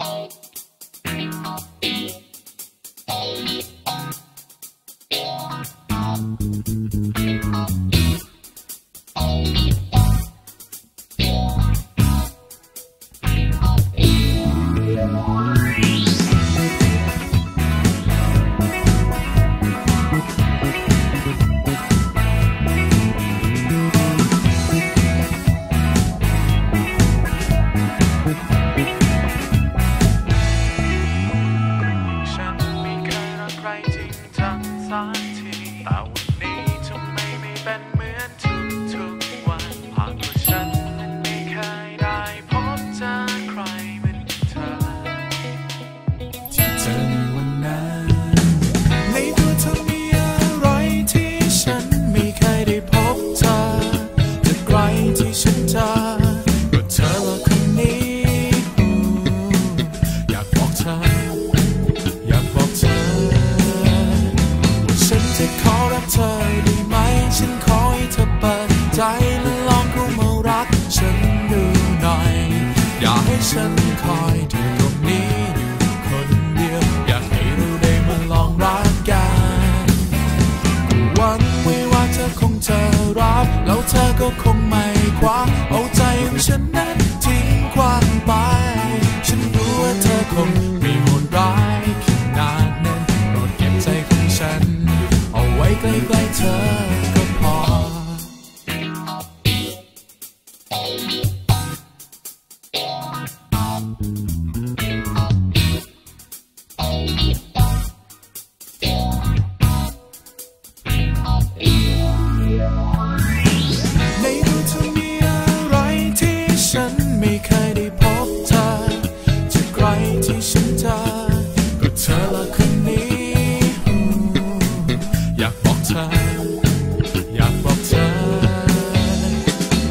ฉั จั ฉันคอยอยู่ตรงนี้อยู่คนเดียว อยากให้เราได้มาลองรักกันหวันไว้ว่าเธอคงจะรับ แล้วเธอก็คง เธอ อยากบอกเธอ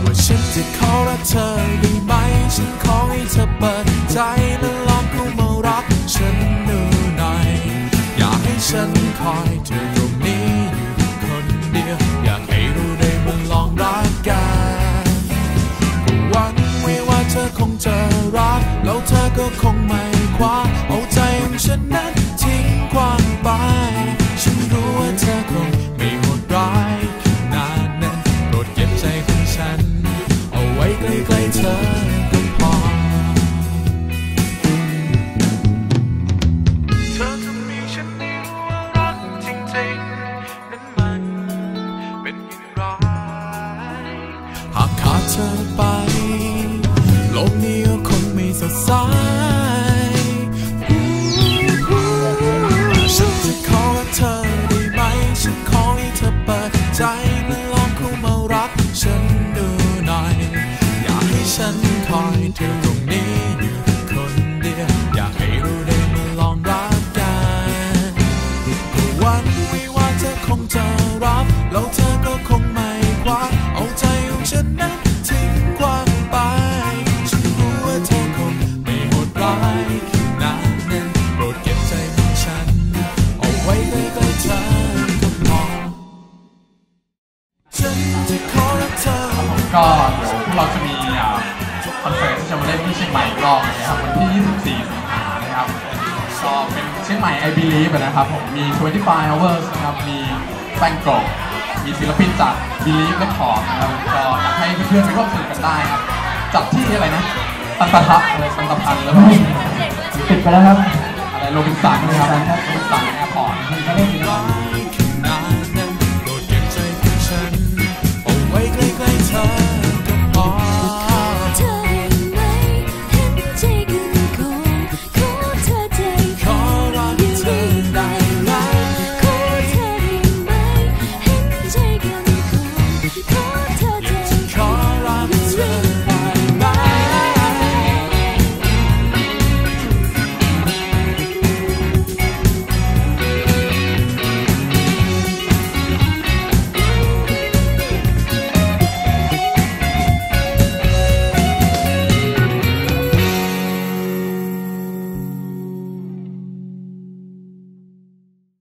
ว่าฉันจะขอรักเธอได้ไหม ฉันขอให้เธอเปิดใจและลองเข้ามารักฉันดูหน่อย อยากให้ฉันคอยเธอตรงนี้อยู่คนเดียว อยากให้เราได้มาลองรักกันหวังไว้ว่าเธอคงเจะ ธอไป โลกนี้ก็คงไม่สดใสฉันจะขอเธอได้ไหม ฉันขอให้เธอเปิดใจและลองเข้ามารัก ฉันดูหน่อย อยากให้ฉันคอยเธอ ก็เดี๋ยวพวกเราจะมีอ่าคอนเสิร์ตที่จะมาเล่นที่เชียงใหม่อีกรอบนะครับวันที่ 24 สิงหานะครับก็เป็นเชียงใหม่ I Believe นะครับผมมี 25 hours นะครับมีแฟนกรอบมีศิลปินจาก Believe Record นะครับก็อยากให้เพื่อนๆไปร่วมสนุกกันได้ครับจัดที่อะไรนะตันตะทะอะไรตันตะพันแล้วก็ปิดไปแล้วครับอะไรโรบินสันนะครับโรบินสันแอร์พอร์ต